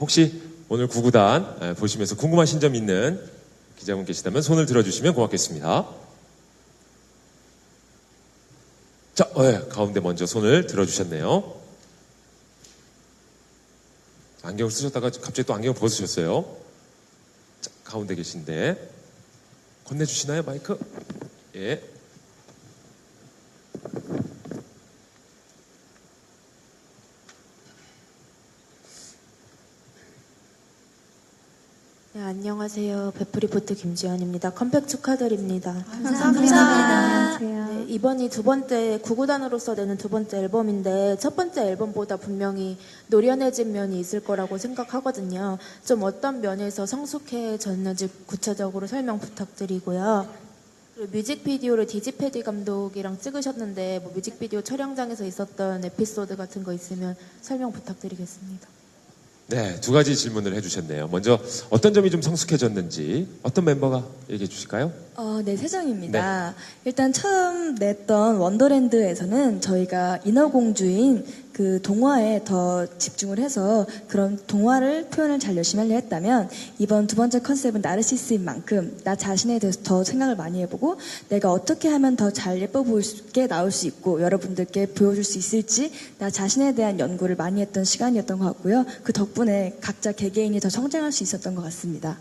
혹시 오늘 구구단 에, 보시면서 궁금하신 점 있는 기자분 계시다면 손을 들어주시면 고맙겠습니다. 자, 어, 예, 가운데 먼저 손을 들어주셨네요. 안경을 쓰셨다가 갑자기 또 안경을 벗으셨어요. 자, 가운데 계신데 건네주시나요 마이크? 예. 네, 안녕하세요. 베프리포트 김지연입니다. 컴백 축하드립니다. 감사합니다. 네, 이번이 두 번째 구구단으로서 내는 두 번째 앨범인데 첫 번째 앨범보다 분명히 노련해진 면이 있을 거라고 생각하거든요. 좀 어떤 면에서 성숙해졌는지 구체적으로 설명 부탁드리고요. 그리고 뮤직비디오를 디지패디 감독이랑 찍으셨는데 뭐 뮤직비디오 촬영장에서 있었던 에피소드 같은 거 있으면 설명 부탁드리겠습니다. 네, 두 가지 질문을 해주셨네요. 먼저 어떤 점이 좀 성숙해졌는지 어떤 멤버가 얘기해 주실까요? 어, 네, 세정입니다. 일단 처음 냈던 원더랜드에서는 저희가 인어공주인 그 동화에 더 집중을 해서 그런 동화를 표현을 잘 열심히 하려 했다면 이번 두 번째 컨셉은 나르시스인 만큼 나 자신에 대해서 더 생각을 많이 해보고 내가 어떻게 하면 더 잘 예뻐 보이게 나올 수 있고 여러분들께 보여줄 수 있을지 나 자신에 대한 연구를 많이 했던 시간이었던 것 같고요. 그 덕분에 각자 개개인이 더 성장할 수 있었던 것 같습니다.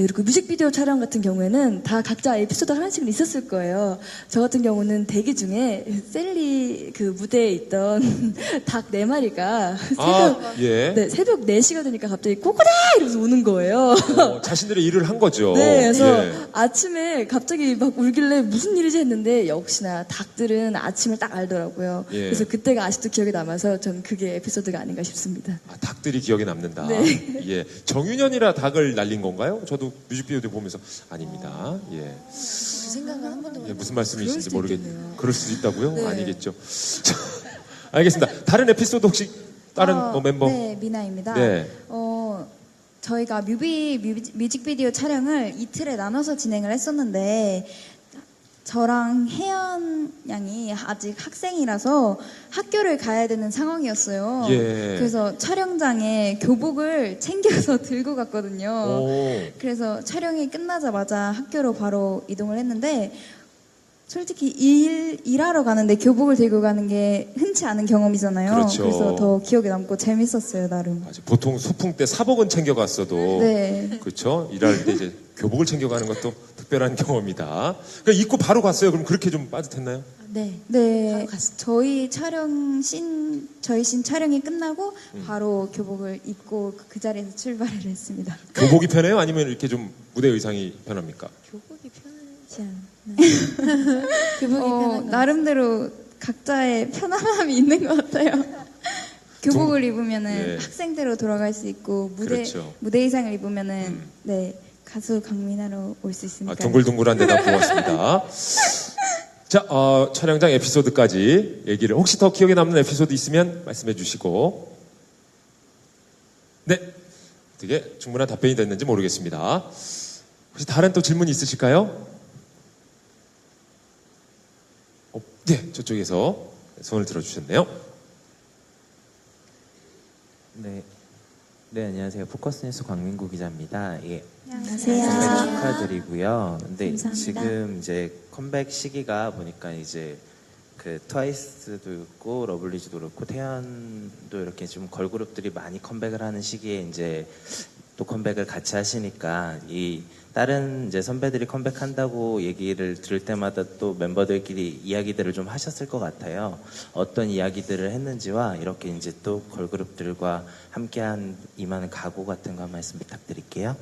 네, 그리고 뮤직비디오 촬영 같은 경우에는 다 각자 에피소드 하나씩은 있었을 거예요. 저 같은 경우는 대기 중에 셀리 그 무대에 있던 닭 네 마리가 새벽, 아, 예. 네, 새벽 4시가 되니까 갑자기 꼬꼬다! 이러면서 우는 거예요. 어, 자신들의 일을 한 거죠. 네, 그래서 예. 아침에 갑자기 막 울길래 무슨 일이지 했는데 역시나 닭들은 아침을 딱 알더라고요. 예. 그래서 그때가 아직도 기억에 남아서 전 그게 에피소드가 아닌가 싶습니다. 아, 닭들이 기억에 남는다. 네. 예. 정윤현이라 닭을 날린 건가요? 저도 뮤직비디오 때 보면서 아닙니다. 예. 그 생각은 한 번도 예, 무슨 말씀이신지 수도 모르겠. 있겠네요. 그럴 수도 있다고요? 네. 아니겠죠. 자, 알겠습니다. 다른 에피소드 혹시 다른 어, 뭐 멤버? 네, 미나입니다. 네. 어, 저희가 뮤비, 뮤직- 뮤직비디오 촬영을 이틀에 나눠서 진행을 했었는데, 저랑 혜연 양이 아직 학생이라서 학교를 가야 되는 상황이었어요. 예. 그래서 촬영장에 교복을 챙겨서 들고 갔거든요. 오. 그래서 촬영이 끝나자마자 학교로 바로 이동을 했는데 솔직히 일 일하러 가는데 교복을 들고 가는 게 흔치 않은 경험이잖아요. 그렇죠. 래서 더 기억에 남고 재밌었어요 나름. 맞아. 보통 소풍 때 사복은 챙겨갔어도 네. 그렇죠. 일할 때 이제 교복을 챙겨가는 것도 특별한 경험이다. 그러니까 입고 바로 갔어요. 그럼 그렇게 좀 빠듯했나요? 네. 네. 바로 갔어요. 저희 촬영 씬 저희 씬 촬영이 끝나고 음. 바로 교복을 입고 그 자리에서 출발을 했습니다. 교복이 편해요? 아니면 이렇게 좀 무대 의상이 편합니까? 교복이 편하지 않나? 교복이 어, 편한 거 나름대로 각자의 편안함이 있는 것 같아요. 교복을 입으면은 예. 학생대로 돌아갈 수 있고 무대 그렇죠. 무대 의상을 입으면은 음. 네 가수 강민하러 올수 있으니까. 아, 동글동글한 대답 고맙습니다. 자, 어, 촬영장 에피소드까지 얘기를 혹시 더 기억에 남는 에피소드 있으면 말씀해 주시고 네, 어떻게 충분한 답변이 됐는지 모르겠습니다. 혹시 다른 또 질문 있으실까요? 어, 네, 저쪽에서 손을 들어주셨네요. 네. 네, 안녕하세요. 포커스뉴스 광민구 기자입니다. 예. 안녕하세요. 컴백 축하드리고요. 근데 감사합니다. 지금 이제 컴백 시기가 보니까 이제 그 트와이스도 있고 러블리즈도 그렇고 태연도 이렇게 좀 걸그룹들이 많이 컴백을 하는 시기에 이제 또 컴백을 같이 하시니까 이 다른 이제 선배들이 컴백한다고 얘기를 들을 때마다 또 멤버들끼리 이야기들을 좀 하셨을 것 같아요. 어떤 이야기들을 했는지와 이렇게 이제 또 걸그룹들과 함께한 임하는 각오 같은 거 한 말씀 부탁드릴게요.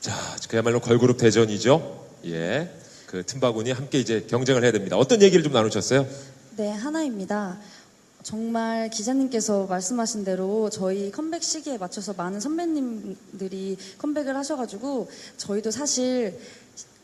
자, 그야말로 걸그룹 대전이죠. 예. 그 틈바구니 함께 이제 경쟁을 해야 됩니다. 어떤 얘기를 좀 나누셨어요? 네, 하나입니다. 정말 기자님께서 말씀하신 대로 저희 컴백 시기에 맞춰서 많은 선배님들이 컴백을 하셔가지고 저희도 사실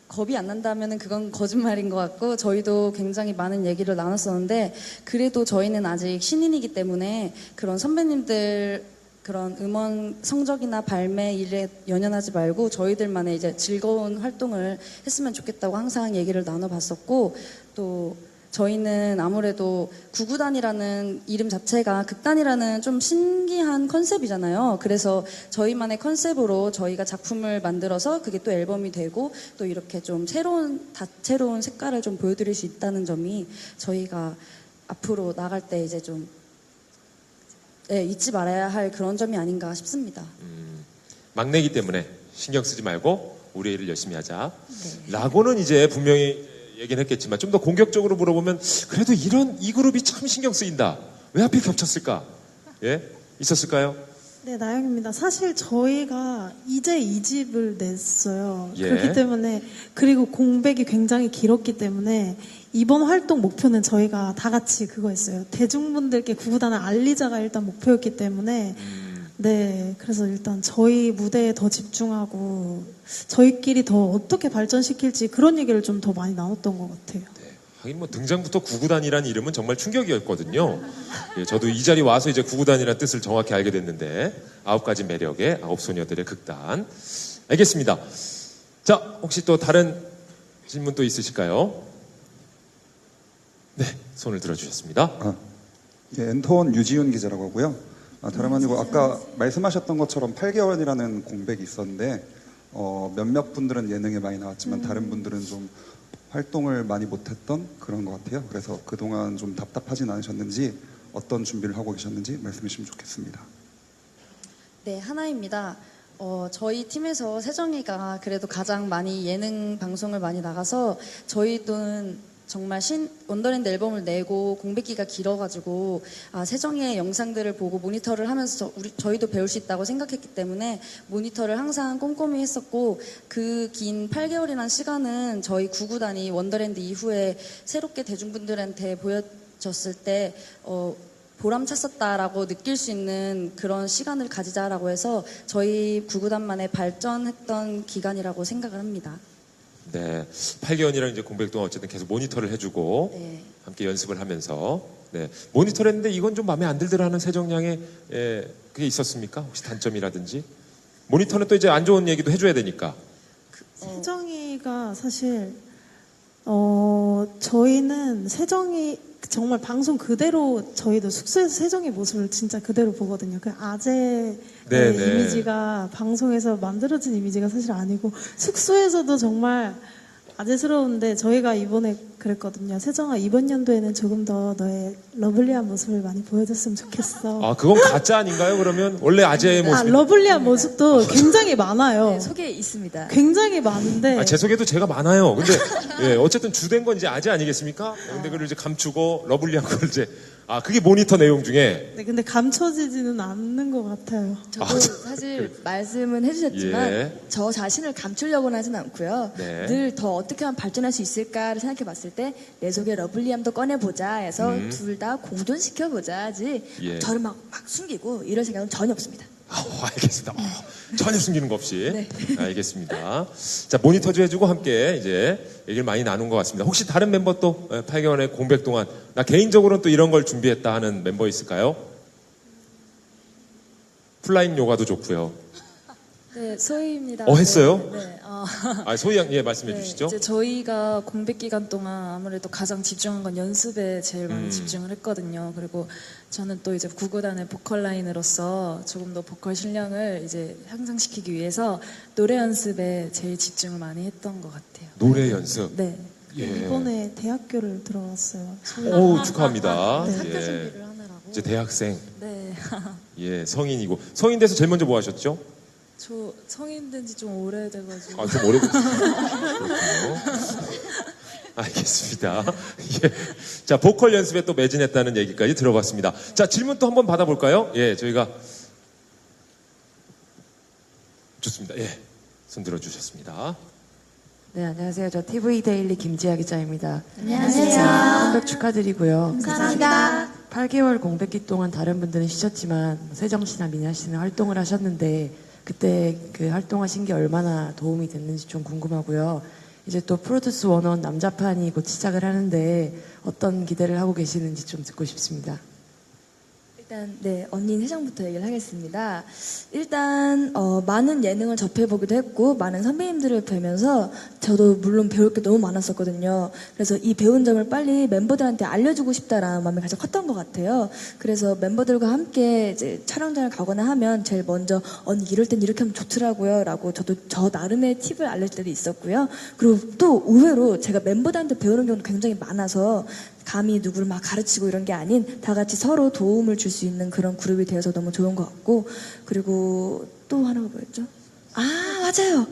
겁이 안 난다면 그건 거짓말인 것 같고 저희도 굉장히 많은 얘기를 나눴었는데 그래도 저희는 아직 신인이기 때문에 그런 선배님들 그런 음원 성적이나 발매 일에 연연하지 말고 저희들만의 이제 즐거운 활동을 했으면 좋겠다고 항상 얘기를 나눠봤었고 또 저희는 아무래도 구구단이라는 이름 자체가 극단이라는 좀 신기한 컨셉이잖아요. 그래서 저희만의 컨셉으로 저희가 작품을 만들어서 그게 또 앨범이 되고 또 이렇게 좀 새로운 다채로운 색깔을 좀 보여드릴 수 있다는 점이 저희가 앞으로 나갈 때 이제 좀 네, 잊지 말아야 할 그런 점이 아닌가 싶습니다. 막내기 때문에 신경 쓰지 말고 우리 일을 열심히 하자. 라고는 이제 분명히 얘기는 했겠지만 좀 더 공격적으로 물어보면 그래도 이런 이 그룹이 참 신경 쓰인다. 왜 하필 겹쳤을까? 예? 있었을까요? 네, 나영입니다. 사실 저희가 이제 이 집을 냈어요. 예. 그렇기 때문에 그리고 공백이 굉장히 길었기 때문에 이번 활동 목표는 저희가 다 같이 그거였어요. 대중분들께 구구단을 알리자가 일단 목표였기 때문에 네, 그래서 일단 저희 무대에 더 집중하고 저희끼리 더 어떻게 발전시킬지 그런 얘기를 좀 더 많이 나눴던 것 같아요. 하긴 뭐 등장부터 구구단이라는 이름은 정말 충격이었거든요. 예, 저도 이 자리 와서 이제 구구단이라는 뜻을 정확히 알게 됐는데 아홉 가지 매력의 아홉 소녀들의 극단. 알겠습니다. 자, 혹시 또 다른 질문 또 있으실까요? 네, 손을 들어주셨습니다. 아, 예, 엔터원 유지훈 기자라고 하고요. 아, 다름 아니고 아까 말씀하셨던 것처럼 8개월이라는 공백이 있었는데 어, 몇몇 분들은 예능에 많이 나왔지만 다른 분들은 좀 활동을 많이 못했던 그런 것 같아요. 그래서 그동안 좀 답답하진 않으셨는지 어떤 준비를 하고 계셨는지 말씀해 주시면 좋겠습니다. 네, 하나입니다. 어, 저희 팀에서 세정이가 그래도 가장 많이 예능 방송을 많이 나가서 저희는 정말 신 원더랜드 앨범을 내고 공백기가 길어가지고 아, 세정이의 영상들을 보고 모니터를 하면서 저, 저희도 배울 수 있다고 생각했기 때문에 모니터를 항상 꼼꼼히 했었고 그 긴 8개월이라는 시간은 저희 구구단이 원더랜드 이후에 새롭게 대중분들한테 보여졌을 때 어, 보람찼었다라고 느낄 수 있는 그런 시간을 가지자라고 해서 저희 구구단만의 발전했던 기간이라고 생각을 합니다. 네, 8개월이랑 이제 공백 동안 어쨌든 계속 모니터를 해주고 네. 함께 연습을 하면서 네, 모니터를 했는데 이건 좀 마음에 안 들더라는 세정량의 예, 그게 있었습니까? 혹시 단점이라든지? 모니터는 또 이제 안 좋은 얘기도 해줘야 되니까. 세정이가 사실 어 저희는 세정이 정말 방송 그대로 저희도 숙소에서 세정이 모습을 진짜 그대로 보거든요. 그 아재의 네, 네. 이미지가 방송에서 만들어진 이미지가 사실 아니고 숙소에서도 정말 아재스러운데 저희가 이번에 그랬거든요. 세정아 이번 연도에는 조금 더 너의 러블리한 모습을 많이 보여줬으면 좋겠어. 아, 그건 가짜 아닌가요? 그러면 원래 아재의 아, 모습. 러블리한 모습도 굉장히 많아요. 네, 속에 있습니다. 굉장히 많은데 아, 제 속에도 제가 많아요. 근데 예, 어쨌든 주된 건 이제 아재 아니겠습니까? 근데 그걸 이제 감추고 러블리한 걸 이제 아 그게 모니터 내용 중에 네, 근데 감춰지지는 않는 것 같아요. 저도 아, 사실 말씀은 해주셨지만 예. 저 자신을 감추려고는 하진 않고요. 네. 늘 더 어떻게 하면 발전할 수 있을까를 생각해 봤을 때 내 속에 러블리함도 꺼내보자 해서 둘다 공존시켜보자지 예. 저를 막, 막 숨기고 이런 생각은 전혀 없습니다. 아, 알겠습니다. 어, 전혀 숨기는 거 없이. 네. 알겠습니다. 자, 모니터즈 해주고 함께 이제 얘기를 많이 나눈 것 같습니다. 혹시 다른 멤버 또 8개월의 공백 동안 나 개인적으로는 또 이런 걸 준비했다 하는 멤버 있을까요? 플라잉 요가도 좋고요. 네, 소희입니다. 어, 했어요? 네, 네, 어, 아, 소희 양, 예, 말씀해 네, 주시죠. 이제 저희가 공백 기간 동안 아무래도 가장 집중한 건 연습에 제일 많이 음. 집중을 했거든요. 그리고 저는 또 이제 구구단의 보컬 라인으로서 조금 더 보컬 실력을 이제 향상시키기 위해서 노래 연습에 제일 집중을 많이 했던 것 같아요. 노래 연습. 네. 예. 이번에 대학교를 들어갔어요. 오, 축하합니다. 네. 학교 예. 준비를 하느라고. 이제 대학생. 네. 예, 성인이고. 성인 돼서 제일 먼저 뭐 하셨죠? 저 성인 된 지 좀 오래돼가지고. 아, 좀 오래 그렇군요. 알겠습니다. 예. 자, 보컬 연습에 또 매진했다는 얘기까지 들어봤습니다. 자, 질문 또 한번 받아볼까요? 예, 저희가. 좋습니다. 예. 손 들어주셨습니다. 네, 안녕하세요. 저 TV 데일리 김지아 기자입니다. 안녕하세요. 컴백 축하드리고요. 감사합니다. 8개월 공백기 동안 다른 분들은 쉬셨지만 세정 씨나 민아 씨는 활동을 하셨는데 그때 그 활동하신 게 얼마나 도움이 됐는지 좀 궁금하고요. 이제 또 프로듀스 원원 남자판이 곧 시작을 하는데 어떤 기대를 하고 계시는지 좀 듣고 싶습니다. 일단 네 언니 회장부터 얘기를 하겠습니다. 일단 어, 많은 예능을 접해보기도 했고 많은 선배님들을 뵈면서 저도 물론 배울 게 너무 많았었거든요. 그래서 이 배운 점을 빨리 멤버들한테 알려주고 싶다라는 마음이 가장 컸던 것 같아요. 그래서 멤버들과 함께 이제 촬영장을 가거나 하면 제일 먼저 언니 이럴 땐 이렇게 하면 좋더라고요라고 저도 저 나름의 팁을 알려줄 때도 있었고요. 그리고 또 의외로 제가 멤버들한테 배우는 경우도 굉장히 많아서 감히 누구를 막 가르치고 이런 게 아닌 다 같이 서로 도움을 줄 수 있는 그런 그룹이 되어서 너무 좋은 것 같고 그리고 또 하나가 뭐였죠? 아 맞아요.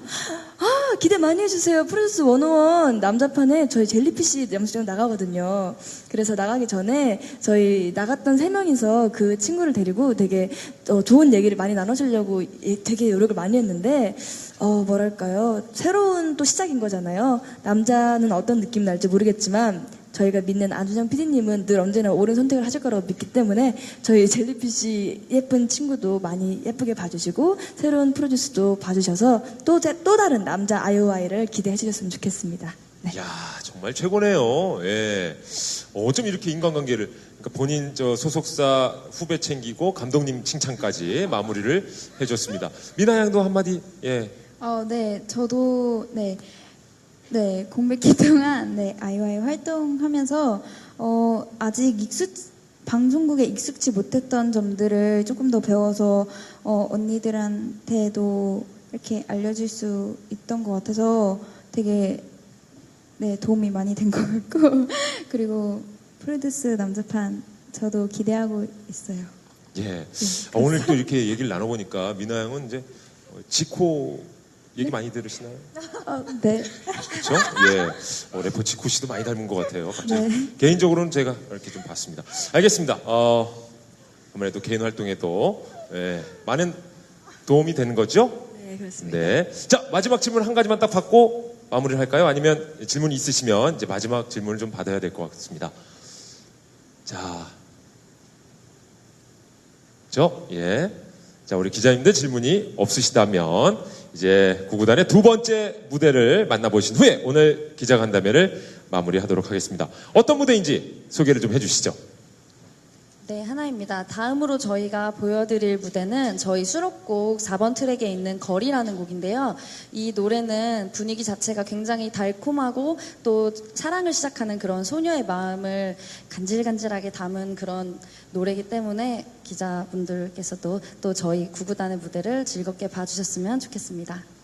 아 기대 많이 해주세요. 프로듀스 101 남자판에 저희 젤리피쉬 영수증 나가거든요. 그래서 나가기 전에 저희 나갔던 세 명이서 그 친구를 데리고 되게 어, 좋은 얘기를 많이 나눠주려고 예, 되게 노력을 많이 했는데 어 뭐랄까요 새로운 또 시작인 거잖아요. 남자는 어떤 느낌 날지 모르겠지만 저희가 믿는 안준영 PD님은 늘 언제나 옳은 선택을 하실 거라고 믿기 때문에 저희 젤리피쉬 예쁜 친구도 많이 예쁘게 봐주시고 새로운 프로듀스도 봐주셔서 또, 제- 또 다른 남자 아이오아이를 기대해 주셨으면 좋겠습니다. 네. 야 정말 최고네요. 예. 어, 어쩜 이렇게 인간관계를 그러니까 본인 저 소속사 후배 챙기고 감독님 칭찬까지 마무리를 해줬습니다. 미나 양도 한마디 예. 어, 네, 저도 네, 네 공백기 동안 네 아이와이 활동하면서 어, 아직 익숙 방송국에 익숙지 못했던 점들을 조금 더 배워서 어, 언니들한테도 이렇게 알려줄 수 있던 것 같아서 되게 네 도움이 많이 된 것 같고 그리고 프로듀스 남자판 저도 기대하고 있어요. 예. 아, 오늘 또 이렇게 얘기를 나눠보니까 미나 양은 이제 어, 지코 얘기 많이 들으시나요? 어, 네. 그렇죠? 예. 어, 래퍼 지코 씨도 많이 닮은 것 같아요. 갑자기. 네. 개인적으로는 제가 이렇게 좀 봤습니다. 알겠습니다. 어, 아무래도 개인 활동에도 예, 많은 도움이 되는 거죠? 네, 그렇습니다. 네. 자, 마지막 질문 한 가지만 딱 받고 마무리를 할까요? 아니면 질문이 있으시면 이제 마지막 질문을 좀 받아야 될 것 같습니다. 자. 저, 예. 자, 우리 기자님들 질문이 없으시다면 이제 구구단의 두 번째 무대를 만나보신 후에 오늘 기자간담회를 마무리하도록 하겠습니다. 어떤 무대인지 소개를 좀 해주시죠. 네, 하나입니다. 다음으로 저희가 보여드릴 무대는 저희 수록곡 4번 트랙에 있는 거리라는 곡인데요. 이 노래는 분위기 자체가 굉장히 달콤하고 또 사랑을 시작하는 그런 소녀의 마음을 간질간질하게 담은 그런 노래이기 때문에 기자분들께서도 또 저희 구구단의 무대를 즐겁게 봐주셨으면 좋겠습니다.